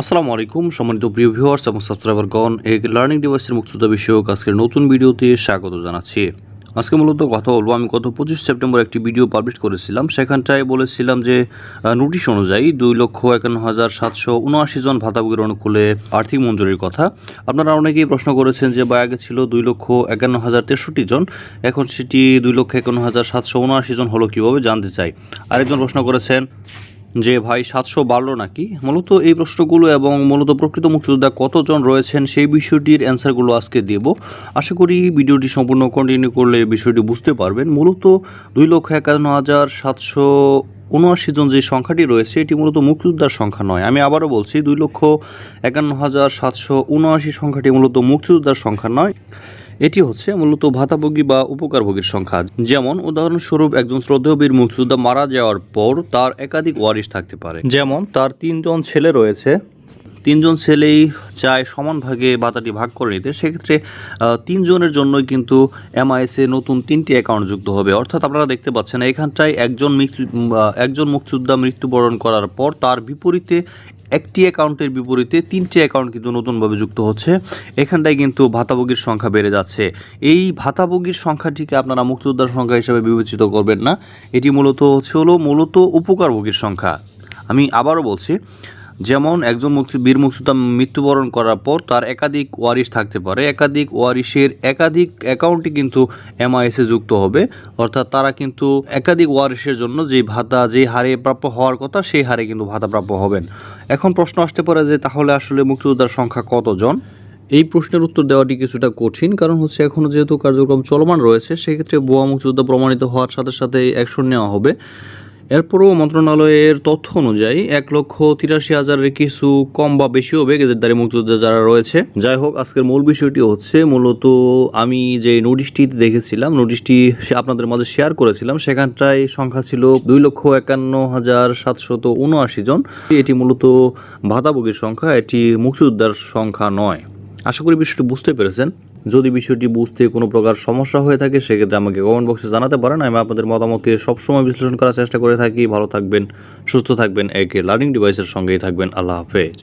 আসসালামু আলাইকুম, সম্মানিত প্রিয় ভিউয়ার্স এবং সাবস্ক্রাইবারগণ এক লার্নিং ডিভাইসের মুক্তিযোদ্ধা বিষয়ক আজকের নতুন ভিডিওতে স্বাগত জানাচ্ছি। আজকে মূলত কথা বলব, আমি গত পঁচিশ সেপ্টেম্বর একটি ভিডিও পাবলিশ করেছিলাম, সেখানটায় বলেছিলাম যে নোটিশ অনুযায়ী দুই লক্ষ একান্ন হাজার সাতশো উনআশি জন ভাতাভোগীর অনুকূলে আর্থিক মঞ্জুরির কথা। আপনারা অনেকেই প্রশ্ন করেছেন যে, বা আগে ছিল দুই লক্ষ একান্ন হাজার তেষট্টি জন, এখন সেটি দুই লক্ষ একান্ন হাজার সাতশো উনআশি জন হলো কীভাবে জানতে চাই। আরেকজন প্রশ্ন করেছেন যে ভাই সাতশো বাড়লো নাকি? মূলত এই প্রশ্নগুলো এবং মূলত প্রকৃত মুক্তিযোদ্ধা কতজন রয়েছেন সেই বিষয়টির অ্যান্সারগুলো আজকে দেব। আশা করি ভিডিওটি সম্পূর্ণ কন্টিনিউ করলে বিষয়টি বুঝতে পারবেন। মূলত দুই লক্ষ একান্ন হাজার সাতশো উনআশি জন যে সংখ্যাটি রয়েছে, এটি মূলত মুক্তিযোদ্ধার সংখ্যা নয়। আমি আবারও বলছি, দুই লক্ষ একান্ন হাজার সাতশো উনআশি সংখ্যাটি মূলত মুক্তিযোদ্ধার সংখ্যা নয়। এটি হচ্ছে মূলত ভাতাভোগী বা উপকারভোগীর সংখ্যা। যেমন উদাহরণস্বরূপ একজন শ্রদ্ধেয় বীর মুক্তিযোদ্ধা মারা যাওয়ার পর তার একাধিক ওয়ারিশ থাকতে পারে। যেমন তার তিনজন ছেলে রয়েছে। তিনজন ছেলেই চায় সমান ভাগে ভাতাটি ভাগ করে নিতে। সেক্ষেত্রে তিনজনের জন্যই কিন্তু এমআইএসে নতুন তিনটি অ্যাকাউন্ট যুক্ত হবে। অর্থাৎ আপনারা দেখতে পাচ্ছেন এখানটায় একজন একজন মুক্তিযোদ্ধা মৃত্যুবরণ করার পর তার বিপরীতে একটি অ্যাকাউন্টের বিপরীতে তিনটি অ্যাকাউন্ট কিন্তু নতুনভাবে যুক্ত হচ্ছে। এখানটায় কিন্তু ভাতাভোগীর সংখ্যা বেড়ে যাচ্ছে। এই ভাতাভোগীর সংখ্যাটিকে আপনারা মুক্তিযোদ্ধার সংখ্যা হিসেবে বিবেচিত করবেন না। এটি মূলত হচ্ছে হলো মূলত উপকারভোগীর সংখ্যা। আমি আবারও বলছি যেমন একজন মুক্তি বীর মুক্তিযোদ্ধা মৃত্যুবরণ করার পর তার একাধিক ওয়ারিশ থাকতে পারে। একাধিক ওয়ারিশের একাধিক অ্যাকাউন্টই কিন্তু এমআইএসে যুক্ত হবে। অর্থাৎ তারা কিন্তু একাধিক ওয়ারিশের জন্য যে ভাতা যে হারে প্রাপ্য হওয়ার কথা, সেই হারে কিন্তু ভাতা প্রাপ্য হবেন। এখন প্রশ্ন আসতে পারে যে তাহলে আসলে মুক্তিযোদ্ধার সংখ্যা কতজন? এই প্রশ্নের উত্তর দেওয়াটি কিছুটা কঠিন, কারণ হচ্ছে এখনও যেহেতু কার্যক্রম চলমান রয়েছে, সেক্ষেত্রে ভুয়া মুক্তিযোদ্ধা প্রমাণিত হওয়ার সাথে সাথে অ্যাকশন নেওয়া হবে। এরপরও মন্ত্রণালয়ের তথ্য অনুযায়ী এক লক্ষ তিরাশি হাজারের কিছু কম বা বেশি হবে গেজেটদারি মুক্তিযোদ্ধা যারা রয়েছে। যাই হোক, আজকের মূল বিষয়টি হচ্ছে মূলত আমি যে নোটিশটি দেখেছিলাম, নোটিশটি আপনাদের মাঝে শেয়ার করেছিলাম, সেখানটায় সংখ্যা ছিল দুই লক্ষ একান্ন হাজার সাতশত উনআশি জন। এটি মূলত ভাতাভোগীর সংখ্যা, এটি মুক্তিযোদ্ধার সংখ্যা নয়। আশা করি বিষয়টি বুঝতে পেরেছেন। যদি বিষয়টি বুঝতে কোনো প্রকার সমস্যা হয়ে থাকে, সেক্ষেত্রে আমাকে কমেন্ট বক্সে জানাতে পারেন। আমি আপনাদের মতামতকে সবসময় বিশ্লেষণ করার চেষ্টা করে থাকি। ভালো থাকবেন, সুস্থ থাকবেন, একে লার্নিং ডিভাইসের সঙ্গেই থাকবেন। আল্লাহ হাফেজ।